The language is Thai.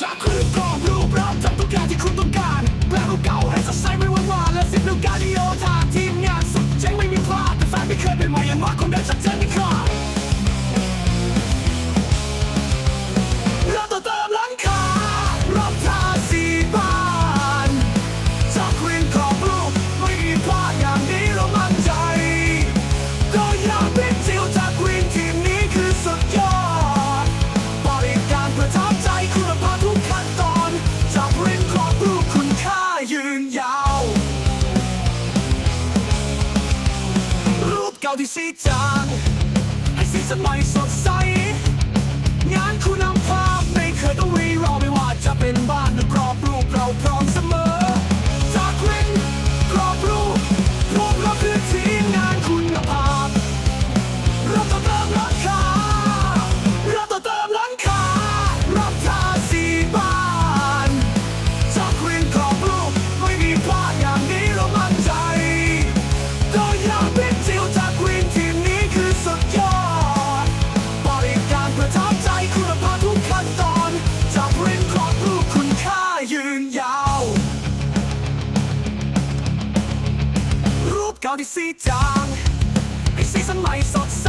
จากคืนกรอบรูปรับจับทุกอย่างที่คุณต้องการแปลรูปเก่าให้สดใสไม่วันวานและสิบลูกการดีโอทางทีมงานสุดเจ๋งไม่มีพลาดแต่แฟนไม่เคยเป็นใหม่อย่างว่าคนเดินจากาที่สีจางให้สีสดใหม่สดใส งานคุณนำพาาวที่สีจางให้สีสดใส